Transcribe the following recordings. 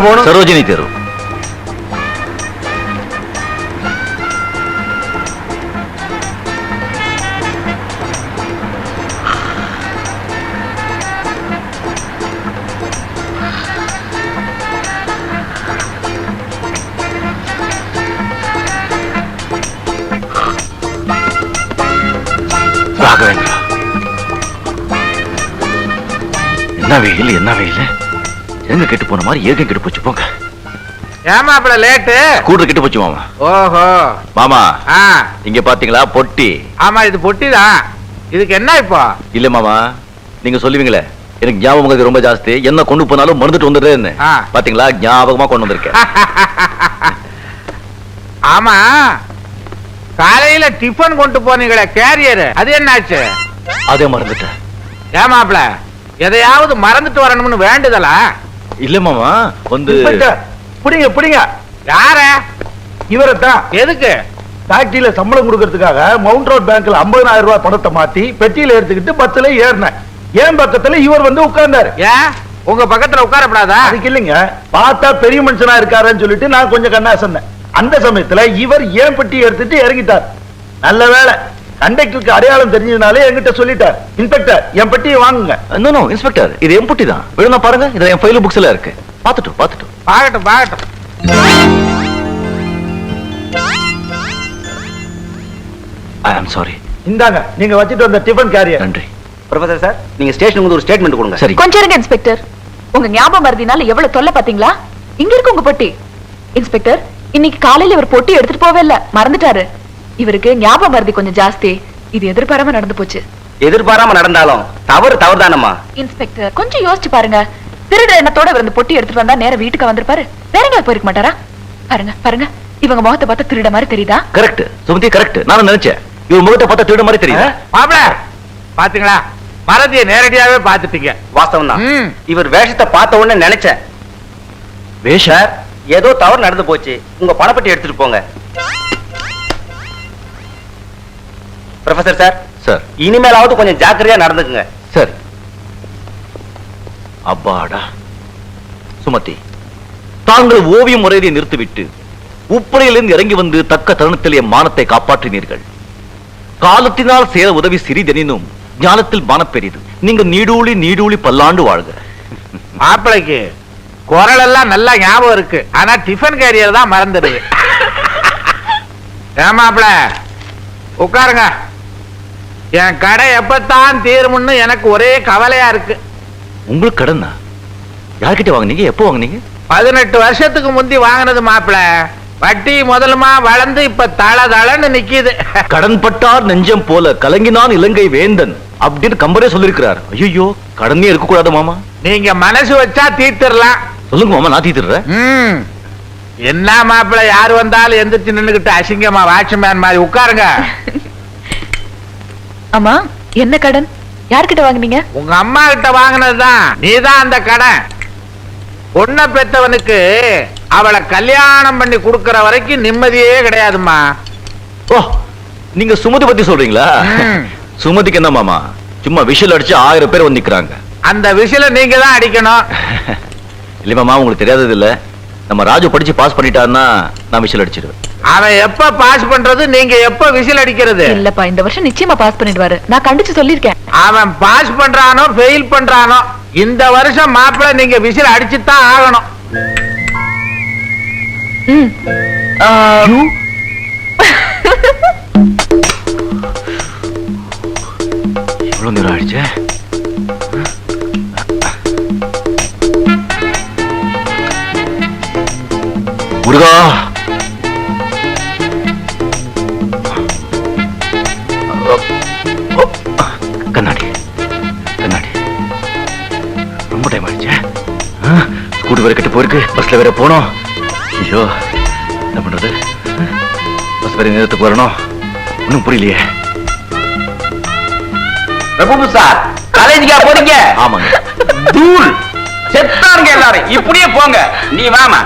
எங்க போகணும்? சரோஜினி தெரு. என்ன வெயில் என்ன வெயில்? எங்க கெட்டு போன மாதிரி ஏகம் கெட்டு போச்சு போங்க. ஏமாப்பிள லேட்டு. கூடுற கெட்டு போச்சு மாமா. ஓஹோ. மாமா ஆ. இங்க பாத்தீங்களா பொட்டி? ஆமா இது பொட்டிதான். இதுக்கு என்ன இப்போ? இல்ல மாமா. நீங்க சொல்லுவீங்களே. எனக்கு ஞாபகம் ரொம்ப ஜாஸ்தி. என்ன கொண்டு போனாலும் மறந்துட்டு வந்துடுறேன்னு. ஆ. பாத்தீங்களா? ஞாபகமா கொண்டு வந்திருக்கேன். ஆமா. காலையில டிஃபன் கொண்டு போனீங்களே கேரியர் அது என்னாச்சு? அதே மறந்துட்டேன். ஏமாப்பிள எதையாவது மறந்துட்டு வரணும்னு வேண்டுதலா? இல்ல மாமா வந்து பிடிங்க பிடிங்க. யார? இவரைத்தான். எதுக்கு? ஃபேக்டரியில சம்பளம் கொடுக்கறதுக்காக மவுண்ட் ரோட் பேங்க்ல 50000 ரூபாய் பணத்தை மாத்தி பெட்டியில எடுத்துக்கிட்டு பஸ்ல ஏறினேன். ஏன் பக்கத்துல இவர் வந்து உட்கார்ந்தாரு? ஏன்? உங்க பக்கத்துல உட்காரப்படாதா? அதுக்கு இல்லைங்க. பார்த்தா பெரிய மனுஷனா இருக்காருன்னு சொல்லிட்டு நான் கொஞ்சம் கண்ணா சொன்னேன் அந்த சமயத்துல இவர் ஏன் பெட்டி எடுத்துட்டு இறங்கிட்டார்? நல்ல வேளை. கண்டக்டருக்கு அடையாளம் தெரிஞ்சதுனாலே என்கிட்ட சொல்லிட்டார். இன்ஸ்பெக்டர் என் பெட்டியை வாங்குங்க. நோ நோ இன்ஸ்பெக்டர் இது என் பொட்டி தான். விழுந்தா பாருங்க இதுல என் ஃபைல் புக்ஸ்ல இருக்கு. பாத்துட்டோம் பாத்துட்டோம் பாகட்டும் பாகட்டும் ஐ ஆம் சாரி இந்தாங்க நீங்க வச்சுட்டு வந்த டிஃபன் கேரியர் நன்றி. ப்ரொஃபசர் சார் நீங்க ஸ்டேஷனுக்கு வந்து ஒரு ஸ்டேட்மெண்ட் கொடுங்க. சரி. கொஞ்சம் இருங்க இன்ஸ்பெக்டர் உங்க ஞாபகம் மருதினால எவ்வளவு தொல்லை பாத்தீங்களா இங்க இருக்கு உங்க பொட்டி. இன்ஸ்பெக்டர் இன்னைக்கு காலையில இவர் பொட்டி எடுத்துட்டு போவே இல்ல மறந்துட்டாரு. இவருக்கு ஞாபகம் மருதி கொஞ்சம் ஜாஸ்தி. இது எதிர்பாராம நடந்து போச்சு. எதிர்பாராம நடந்தாலும் தவறு தவறுதானம்மா? இன்ஸ்பெக்டர் கொஞ்சம் யோசிச்சு பாருங்க. திருட எண்ணத்தோட இவர் இந்த பொட்டி எடுத்துட்டு வந்தா நேரா வீட்டுக்கு வந்திருப்பாரு. வேற எங்கேயாவது போயிருக்க மாட்டாரா? பாருங்க பாருங்க. இவங்க முகத்தை பார்த்தா திருட மாதிரி தெரியுதா? கரெக்ட் சுமதி கரெக்ட் நானும் நினைச்சேன். இவர் முகத்தை பார்த்தா திருட மாதிரி தெரியுது? மாப்பிள பாத்தீங்களா? மறதியை நேரடியாவே பாத்துட்டீங்க வாஸ்தவம் தான் ம். இவர் வேஷத்தை பார்த்த உடனே நினைச்சேன். வேஷ ஏதோ தவறு நடந்து போச்சு. உங்க பணப்பட்டி எடுத்துட்டு போங்க. ப்ரொஃபசர் சார் சார் இனிமேலாவது கொஞ்சம் ஜாக்கிரதையா நடந்துக்குங்க. சரி. அப்பாடா. சுமதி தாங்கள் ஓவியம் முறையை நிறுத்திவிட்டு உப்பரையிலிருந்து இறங்கி வந்து தக்க தருணத்தில் என் மானத்தை காப்பாற்றினீர்கள். காலத்தினால் சேர உதவி சிறிதெனினும் ஞானத்தில் மானப் பெரிது. நீங்க நீடூழி நீடூழி பல்லாண்டு வாழ்க. மாப்பிளைக்கு குரல் எல்லாம் நல்லா ஞாபகம் இருக்கு. ஆனா டிஃபன் கேரியர் தான் மறந்துடுது. ஏன் உட்காருங்க. என் கடை எப்பத்தான் தீரும்னு எனக்கு ஒரே கவலையா இருக்கு. உங்களுக்கு கடனா? யார்கிட்ட வாங்குனீங்க? எப்போ வாங்குனீங்க? பதினெட்டு வருஷத்துக்கு முந்தி வாங்கினது மாப்பிள. வட்டி முதலுமா வளர்ந்து இப்ப தள தளன்னு நிக்குது. கடன் பட்டார் நெஞ்சம் போல கலங்கினான் இலங்கை வேந்தன் அப்படின்னு கம்பரே சொல்லிருக்கிறார். ஐயோ கடனே இருக்க கூடாது மாமா. நீங்க மனசு வச்சா தீர்த்திடலாம் சொல்லுங்க மாமா நான் தீத்துறேன் ம். என்ன மாப்பிள யார் வந்தாலும் எந்திரிச்சு நின்னுகிட்டு அசிங்கமா வாட்ச்மேன் மாதிரி உட்காருங்க. ஆமா என்ன கடன்? யார்கிட்ட வாங்குனீங்க? உங்க அம்மா கிட்ட வாங்கினதுதான். நீதான் அந்த கடன். பொண்ணை பெத்தவனுக்கு அவளை கல்யாணம் பண்ணி கொடுக்கற வரைக்கும் நிம்மதியே கிடையாதும்மா. ஓ நீங்க சுமதி பத்தி சொல்றீங்களா. சுமதிக்கு என்ன மாமா? சும்மா விஷல் அடிச்சு ஆயிரம் பேர் வந்து நிக்கிறாங்க. அந்த விசில நீங்க தான் அடிக்கணும். இல்ல மாமா உங்களுக்கு தெரியாதது இல்ல. நம்ம ராஜு படிச்சு பாஸ் பண்ணிட்டாருன்னா நான் விஷல் அடிச்சிருவேன். அவன் எப்ப பாஸ் பண்றது நீங்க எப்ப விசில் அடிக்கிறது? இல்லப்பா இந்த வருஷம் நிச்சயமா பாஸ் பண்ணிடுவாரு. நான் கண்டிச்சு சொல்லிருக்கேன் அவன் பாஸ் பண்றானோ ஃபெயில் பண்றானோ இந்த வருஷம் மாப்பிள்ளை நீங்க விசில் அடிச்சுதான் ஆகணும். எவ்வளவு நேரம் ஆயிடுச்சு? முருகா! போயிருக்கு பஸ்ல வேற போனோம். ஐயோ என்ன பண்றது? பஸ் வேற நேரத்துக்கு வரணும். ஒன்றும் புரியலையே. பிரபு சார் காலேஜுக்கா போறீங்க? ஆமாங்க. தூள். செத்தானுங்க எல்லாரும். இப்படியே போங்க. நீ வாமா.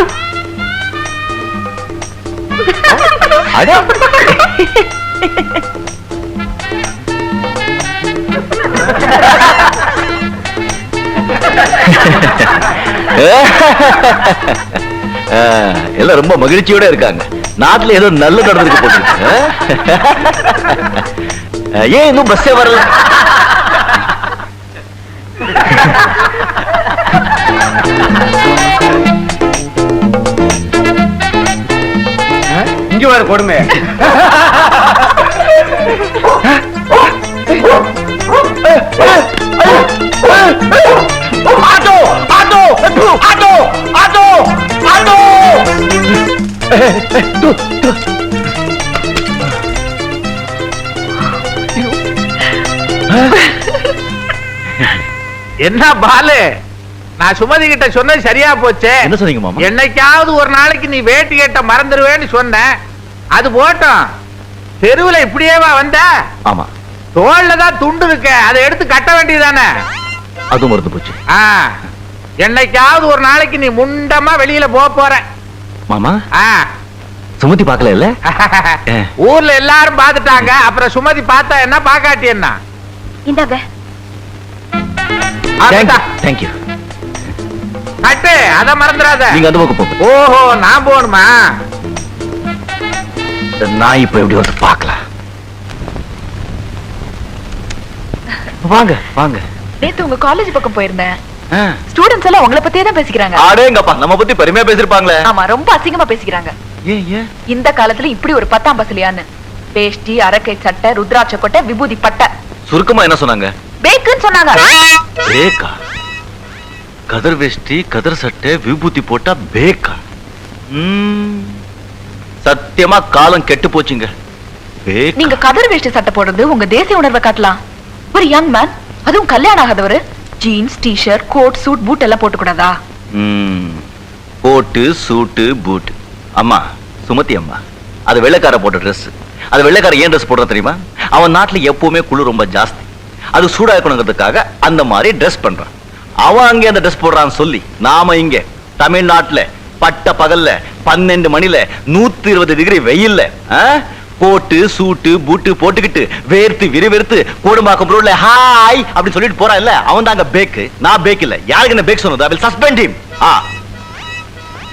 அட எல்லாம் ரொம்ப மகிழ்ச்சியோட இருக்காங்க. நாட்டுல ஏதோ நல்ல நடந்திருக்கு போகுது ஏன் இன்னும் பஸ்ஸே வரல? இங்க வர கொடுமை. Oh! என்ன பாலு? நான் சுமதி கிட்ட சொன்னது சரியா போச்சே? என்ன சொன்னீங்க மாமா? என்னைக்காவது ஒரு நாளைக்கு நீ வேட்டி கேட்ட மறந்துடுவேன்னு சொன்னேன். அது போட்டோம். தெருவுல இப்படியேவா வந்த? ஆமா. தோல்ல தான் துண்டு இருக்க. அதை எடுத்து கட்ட வேண்டியதானே அதுவும் மறந்து போச்சு. என்னைக்காவது ஒரு நாளைக்கு நீ முண்டமா வெளியில போக போற. மாமா? ஆ. சுமதி பார்க்கல இல்ல. ஊர்ல எல்லாரும் பார்த்துட்டாங்க. அப்புறம் சுமதி பார்த்தா என்ன பாக்காட்டி என்ன? இந்தாங்க. தேங்க்யூ கட்டு. அத மறந்துடாத. நீங்க அந்த பக்கம் போங்க. ஓஹோ நான் போகணுமா? இந்த நாய் இப்ப எப்படி வந்து பார்க்கலாம் வாங்க வாங்க. நேத்து உங்க காலேஜ் பக்கம் போயிருந்தேன். ஸ்டூடெண்ட்ஸ் எல்லாம் உங்களை பத்தியே தான் பேசிக்கிறாங்க. அடேங்கப்பா நம்ம பத்தி பெருமையா பேசிருப்பாங்களே. ஆமா ரொம்ப அசிங்கமா பேசிக்கிறாங்க. இந்த காலத்துல இப்படி ஒரு பத்தாம் பசலியான்னு வேஷ்டி அரக்கை சட்டை ருத்ராட்ச கொட்டை விபூதி பட்டை. சுருக்கமா என்ன சொன்னாங்க? பேக்குன்னு சொன்னாங்க. பேக்கா? கதர் வேஷ்டி கதர் சட்டை விபூதி போட்டா பேக்கா? சத்தியமா காலம் கெட்டு போச்சுங்க. நீங்க கதர் வேஷ்டி சட்டை போடுறது உங்க தேசிய உணர்வை காட்டலாம். ஒரு யங் மேன் அதுவும் கல்யாணம் ஆகாதவரு. Jeans T shirt coat suit boot எல்லாம் போட்டுக்கூடாதா? கோட்டு சூட்டு பூட் அம்மா சுமதி அம்மா அது வெள்ளைக்கார போட்ட ட்ரெஸ் அது வெள்ளைக்கார ஏன் ட்ரெஸ் போடுற தெரியுமா? அவன் நாட்டுல எப்பவுமே குளிர் ரொம்ப ஜாஸ்தி. அது சூடா இருக்கணுங்கிறதுக்காக அந்த மாதிரி ட்ரெஸ் பண்றான். அவன் அங்கே அந்த ட்ரெஸ் போடுறான்னு சொல்லி நாம இங்கே தமிழ்நாட்டுல பட்ட பகல்ல பன்னெண்டு மணில நூத்தி இருபது டிகிரி வெயில்ல கோட்டு சூட்டு பூட்டு போட்டுக்கிட்டு வேர்த்து விறுவிறுத்து கூடுமாக்கம் ரோட்ல ஹாய் அப்படின்னு சொல்லிட்டு போறான் இல்ல? அவன் தாங்க பேக்கு நான் பேக் இல்ல. யாருக்கு என்ன பேக் சொன்னது? வில் சஸ்பெண்ட் ஹிம் ஆ.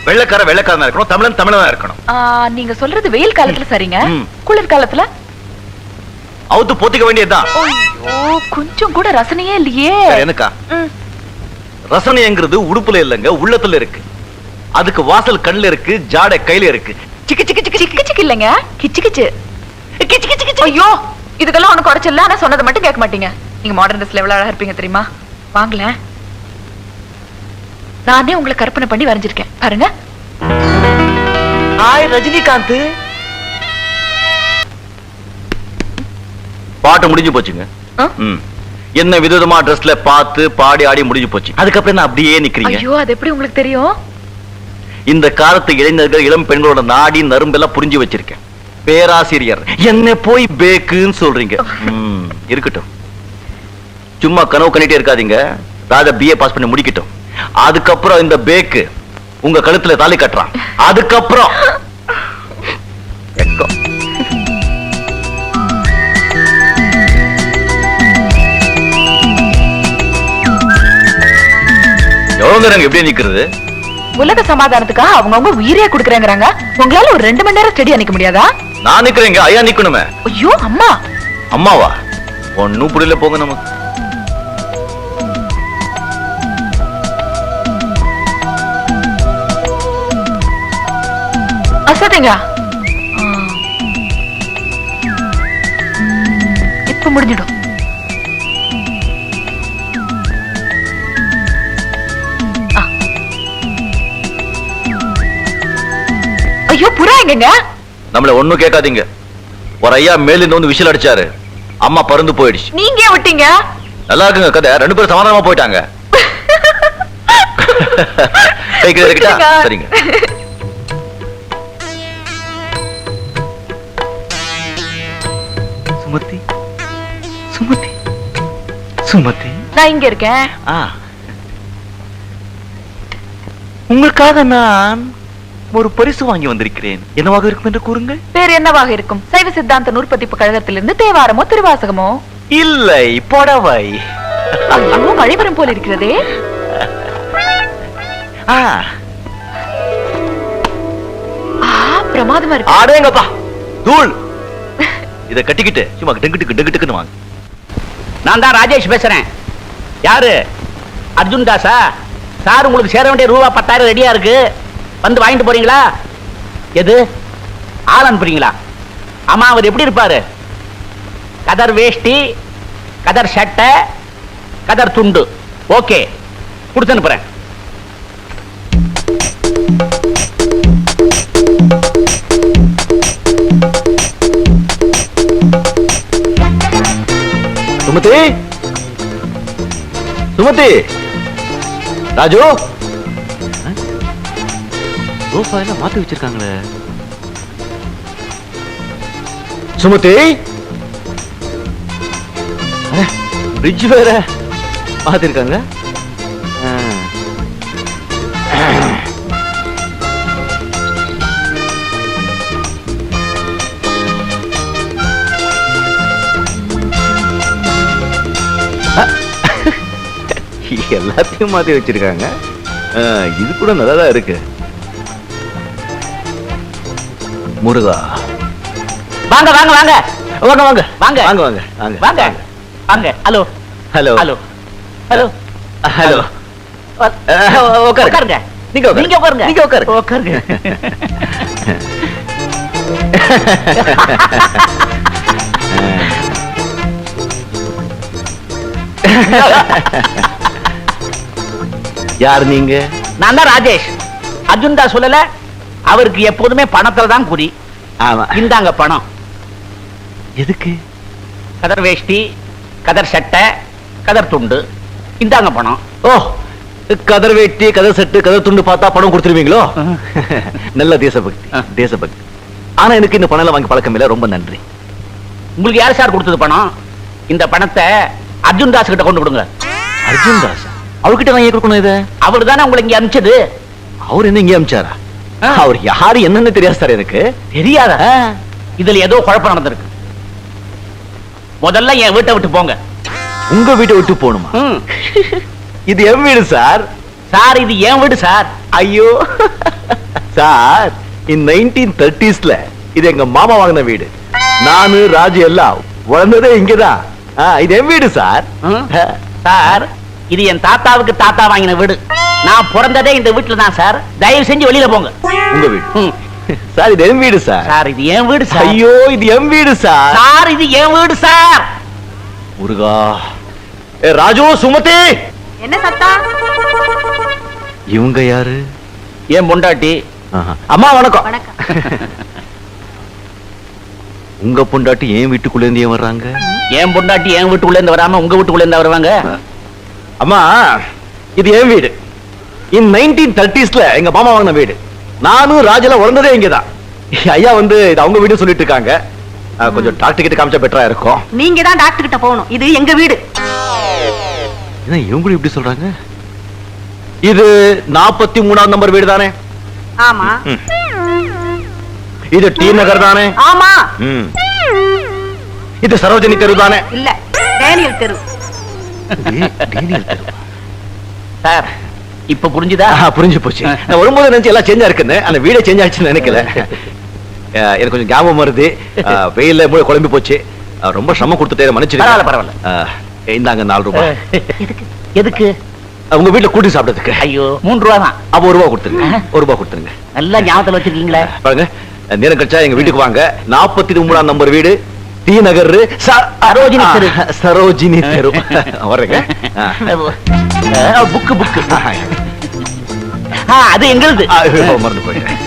வெள்ளைக்கார வெள்ளைக்காரனா இருக்கணும். தமிழன் தமிழனா இருக்கணும். நீங்க சொல்றது வெயில் காலத்துல சரிங்க. குளிர் காலத்துல? அவுத்து போத்திக்க வேண்டியதுதான் ஐயோ கொஞ்சம் கூட ரசனையே இல்லையே. எனக்கா. ரசனைங்கிறது உடுப்புல இல்லைங்க உள்ளத்துல இருக்கு. அதுக்கு வாசல் கண்ணுல இருக்கு ஜாடை கையில இருக்கு. இல்லைங்க. கிச்சு கிச்சு. கிச்சு கிச்சு கிச்சு. ஐயோ இதுக்கெல்லாம் ஒண்ணு குறைச்சல ஆனா சொன்னதை மட்டும் கேட்க மாட்டீங்க. நீங்க மாடர்ன் ட்ரெஸ்ல எவ்வளவு அழகா இருப்பீங்க தெரியுமா? வாங்களேன் நானே உங்களை கற்பனை பண்ணி வரைஞ்சிருக்கேன். பாருங்க. ஹாய் ரஜினிகாந்த். பாட்டு முடிஞ்சு போச்சுங்க. என்ன விதவிதமா ட்ரெஸ்ல பார்த்து பாடி ஆடி முடிஞ்சு போச்சு. அதுக்கப்புறம் அப்படியே நிக்கிறீங்க? ஐயோ அது எப்படி உங்களுக்கு தெரியும்? இந்த காலத்து இளைஞர்கள் இளம் பெண்களோட நாடி நரும்பெல்லாம் புரிஞ்சு வச்சிருக்கேன். பேராசிரியர். என்ன போய் பேக்குன்னு சொல்றீங்க. இருக்கட்டும். சும்மா கனவு கண்டிட்டே இருக்காதீங்க. ராஜா பிஏ பாஸ் பண்ணி முடிக்கட்டும். அதுக்கப்புறம் இந்த பேக்கு உங்க கழுத்துல தாலி கட்டுறான். அதுக்கப்புறம். வெக்கம். எவ்வளவு நேரம் எப்படி நிக்கிறது? உலக சமாதானத்துக்காக அவங்கவங்க உயிரே கொடுக்குறேங்கிறாங்க. உங்களால ஒரு ரெண்டு மணி நேரம் ஸ்டடி அணிக்க முடியாதா? நான் நிக்கிறேங்க ஐயா நிக்கணுமே. ஐயோ அம்மா. அம்மாவா? ஒன்னும் புரியல போங்க நமக்கு அசதிங்க இப்ப முடிஞ்சிடும். ஐயோ புறா எங்கங்க? நம்மள ஒண்ணும் கேட்காதீங்க. ஒரு ஐயா மேல இருந்து வந்து விசில் அடிச்சாரு. அம்மா பறந்து போயிடுச்சு. நீங்க ஏன் விட்டீங்க? நல்லா இருக்குங்க கதை. ரெண்டு பேரும் சமாதானமா போயிட்டாங்க? சரிங்க. சுமதி சுமதி சுமதி. நான் இங்க இருக்கேன். ஆ. உங்களுக்காக நான் ஒரு பரிசு வாங்கி வந்திருக்கிறேன். என்னவாக இருக்கும் என்று கூறுங்கள்? வேறு என்னவாக இருக்கும்? சைவ சித்தாந்த நூற்பதிப்பு கழகத்திலிருந்து தேவாரமோ திருவாசகமோ? இல்லை புடவை. ஐயோ போல இருக்கிறதே. ஆ, ஆ பிரமாதமா இருக்கு. அடேங்கப்பா தூள். இத கட்டிக்கிட்டு சும்மா டெங்கிட்டுக்கு டெங்கிட்டுக்குன்னு வாங்க. நான் தான் ராஜேஷ் பேசுறேன். யாரு? அர்ஜுன் தாஸா சார் உங்களுக்கு சேர வேண்டிய ரூபா பத்தாயிரம் ரெடியா இருக்கு. வந்து வாங்கிட்டு போறீங்களா? எது? ஆள் அனுப்புறீங்களா ஆமா அவர் எப்படி இருப்பாரு? கதர் வேஷ்டி கதர் சட்டை கதர் துண்டு. ஓகே கொடுத்து அனுப்புறேன். சுமதி? சுமதி? ராஜு? எல்லாம் மாத்தி வச்சிருக்காங்களே. சுமதி? பிரிட்ஜ் வேற மாத்திருக்காங்க. எல்லாத்தையும் மாத்தி வச்சிருக்காங்க. இது கூட நல்லா இருக்கு. முருகா. வாங்க வாங்க வாங்க. வாங்க வாங்க. வாங்க. வாங்க. வாங்க வாங்க. வாங்க. வாங்க. Hello. Hello. Hello. Hello. Hello. உட்காருங்க நீங்க. நீங்க உட்காருங்க நீங்க உட்காருங்க. உட்காருங்க யார் நீங்க? நான் தான் ராஜேஷ். அர்ஜுன் தாஸ் சொல்லல. அவருக்கு எப்போதுமே பணத்துல தான் குறி. ஆமா. இந்தாங்க பணம். எதுக்கு? கதர் வேஷ்டி கதர் சட்டை கதர் துண்டு. இந்தாங்க பணம். ஓ கதர் வேட்டி கதர் செட்டு கதர் துண்டு பார்த்தா பணம் கொடுத்துருவீங்களோ? நல்ல தேசபக்தி. தேசபக்தி. ஆனா எனக்கு இந்த பணம் வாங்கி பழக்கம் இல்ல. ரொம்ப நன்றி. உங்களுக்கு யார் சார் கொடுத்தது பணம்? இந்த பணத்தை அர்ஜுன் தாஸ் கிட்ட கொண்டு கொடுங்க அர்ஜுன் தாஸ்? அவர்கிட்ட நான் ஏன் கொடுக்கணும் இத? அவர் தானே உங்களை இங்க அனுப்பிச்சது? அவர் என்ன இங்கே ஆ. அவர் யாரு என்னன்னு தெரியாது சார் எனக்கு. தெரியாத? இதுல ஏதோ குழப்பம் நடந்திருக்கு. முதல்ல என் வீட்டை விட்டு போங்க. உங்க வீட்டை விட்டு போகணுமா. இது என் வீடு சார். சார் இது என் வீடு சார். ஐயோ. சார் இன் நைன்டீன் தேர்ட்டிஸ்ல இது எங்க மாமா வாங்கின வீடு. நானு ராஜு எல்லாம் வளர்ந்ததே இங்கதான். இது என் வீடு சார். சார். இது என் தாத்தாவுக்கு தாத்தா வாங்கின வீடு. நான் பிறந்ததே இந்த வீட்டுல தான் சார். தயவு செஞ்சு வெளியில போங்க. உங்க வீடு. சார் இது என் வீடு சார். சார் இது என் வீடு சார். ஐயோ இது என் வீடு சார். சார் இது என் வீடு சார். முருகா. ஏ ராஜு சுமதி. என்ன சத்தா? இவங்க யாரு? என் பொண்டாட்டி. அம்மா வணக்கம். வணக்கம். உங்க பொண்டாட்டி ஏன் வீட்டுக்குள்ள இருந்து ஏன் வர்றாங்க? என் பொண்டாட்டி என் வீட்டுக்குள்ள இருந்து வராம உங்க வீட்டுக்குள்ள இருந்து வருவாங்க அம்மா இது என் வீடு. இன் நைன்டீன் தேர்ட்டிஸ்ல எங்க மாமா வாங்கின வீடு. நானும் ராஜெல்லாம் வளர்ந்ததே இங்கதான். ஐயா வந்து இது அவங்க வீடு சொல்லிட்டு இருக்காங்க. கொஞ்சம் டாக்டர் கிட்ட காமிச்சா பெட்டரா இருக்கும். நீங்க தான் டாக்டர் கிட்ட போகணும். இது எங்க வீடு. என்ன இவங்களும் இப்படி சொல்றாங்க? இது நாற்பத்தி மூணாவது நம்பர் வீடு தானே ஆமா. இது டி நகர் தானே ஆமா. இது சரோஜினி தெரு தானே இல்ல டேனியல் தெரு. சார் இப்ப புரிஞ்சுதா? புரிஞ்சு போச்சு. நான் வரும்போது நினைச்சு எல்லாம் சேஞ்சா இருக்குன்னு அந்த வீடே சேஞ்ச் ஆச்சுன்னு நினைக்கல. எனக்கு கொஞ்சம் ஞாபகம் வருது. ஆ, வெயில்ல மூளை குழம்பி போச்சு. ரொம்ப சிரமம் கொடுத்துட்டே மன்னிச்சிருக்கேன் பரவாயில்ல, இந்தாங்க நாலு ரூபாய். எதுக்கு உங்க வீட்டுல கூட்டி சாப்பிட்டதுக்கு ஐயோ மூன்று ரூபா தான். அப்ப ஒரு ரூபா கொடுத்துருங்க. ஒரு ரூபா கொடுத்துருங்க. நல்லா ஞாபகத்துல வச்சிருக்கீங்களே. பாருங்க நேரம் கழிச்சா எங்க வீட்டுக்கு வாங்க. நாற்பத்தி மூணாம் நம்பர் வீடு. டி நகர் சரோஜினி ஆ. Book book. அது எங்களுது மறந்து போயிட்டேன்.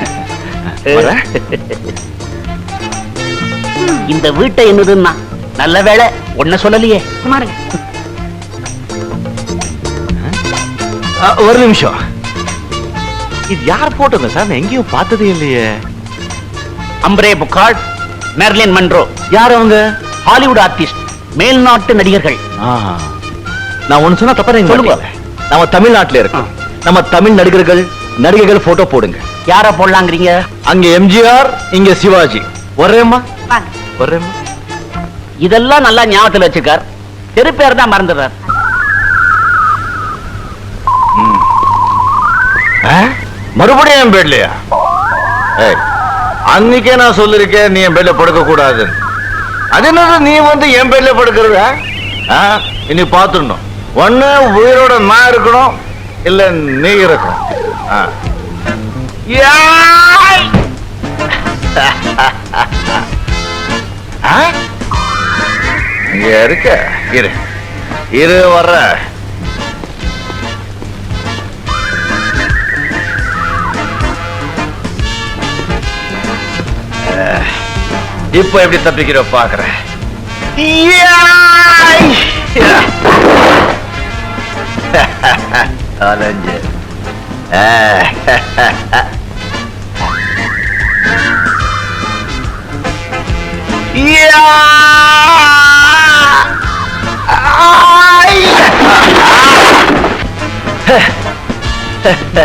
இந்த வீட்டை என்னதுன்னா நல்ல வேளை ஒன்ன சொல்லலையே ஒரு நிமிஷம் இது யார் போட்டோங்க சார் நான் எங்கேயும் பார்த்ததே இல்லையே அம்ரே புக்கார்ட் மெர்லின் மன்ரோ யார் அவங்க? ஹாலிவுட் ஆர்டிஸ்ட் மேல்நாட்டு நடிகர்கள். நான் ஒண்ணு சொன்னா தப்பா சொல்லுங்க. நம்ம தமிழ்நாட்டுல இருக்கோம். நம்ம தமிழ் நடிகர்கள் நடிகைகள் போட்டோ போடுங்க. யார போடலாங்கிறீங்க? அங்க எம்ஜிஆர் இங்க சிவாஜி. வாங்க. ஒரேம்மா இதெல்லாம் நல்லா ஞாபகத்துல வச்சிருக்கார் தெரு பேர் தான் மறந்துடுறார். மறுபடியும் என் பெட்லயா அன்னைக்கே நான் சொல்லிருக்கேன் நீ என் பெட்ல படுக்க கூடாது அது என்னது நீ வந்து என் பேர்ல படுக்கிறத? ஆ? இனி பார்த்துடணும். ஒன்னு உயிரோட நான் இருக்கணும். இல்ல நீ இருக்கணும். ஆ? இங்க இருக்க. இரு. இரு வர்ற. இப்போ எப்படி தப்பிக்கிற பாக்குறேன் அலைஞ்சு அண்ணா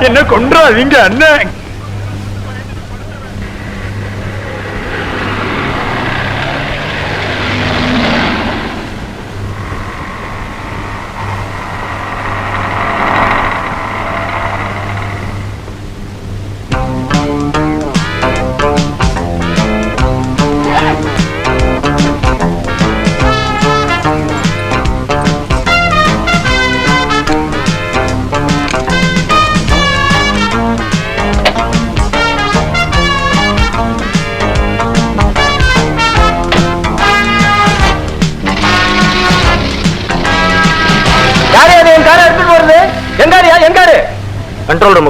என்ன கொன்றாதீங்க அண்ணன்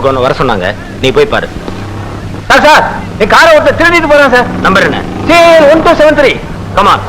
ஒன்று வர சொன்னாங்க. நீ போய் பாரு. சார் சார் என் காரை ஒருத்தர் திருடிட்டு போறேன் சார். நம்பர் என்ன? CL one two seven three come on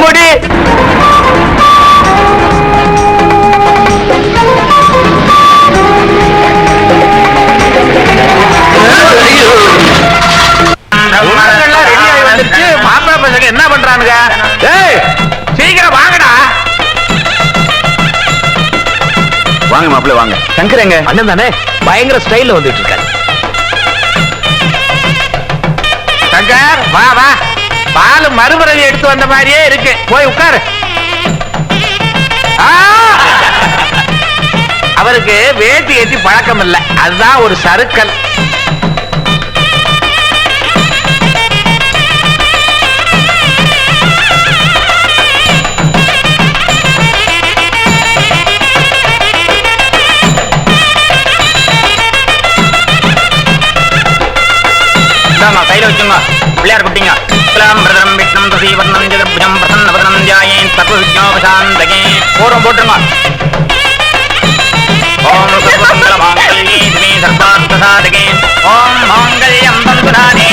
முடி. என்ன பண்றானுங்க ஏய் சீக்கிரம் வாங்கடா. வாங்க மாப்பிள்ள வாங்க. சங்கர் எங்க அண்ணன் தானே? பயங்கர ஸ்டைல் வந்துட்டு இருக்காரு. பால் மறுபிறவி எடுத்து வந்த மாதிரியே இருக்கு. போய் உட்காரு. ஆ! அவருக்கு வேட்டி ஏற்றி பழக்கம் இல்லை அதுதான் ஒரு சறுக்கல். கையில வச்சுங்க. பிள்ளையார் குட்டிங்க. ஸ்ரீவர்ணஞ்சதுபுஜம் பிரசன்னவதனம் தியாயேன் தப்பு விஜயோபசாந்தகே பூர்வம் போட்டுமா ஓம் சர்வமங்கல மாங்கல்யே திமே சர்வார்த்த சாதகே ஓம் மாங்கல்யம் பந்துதானே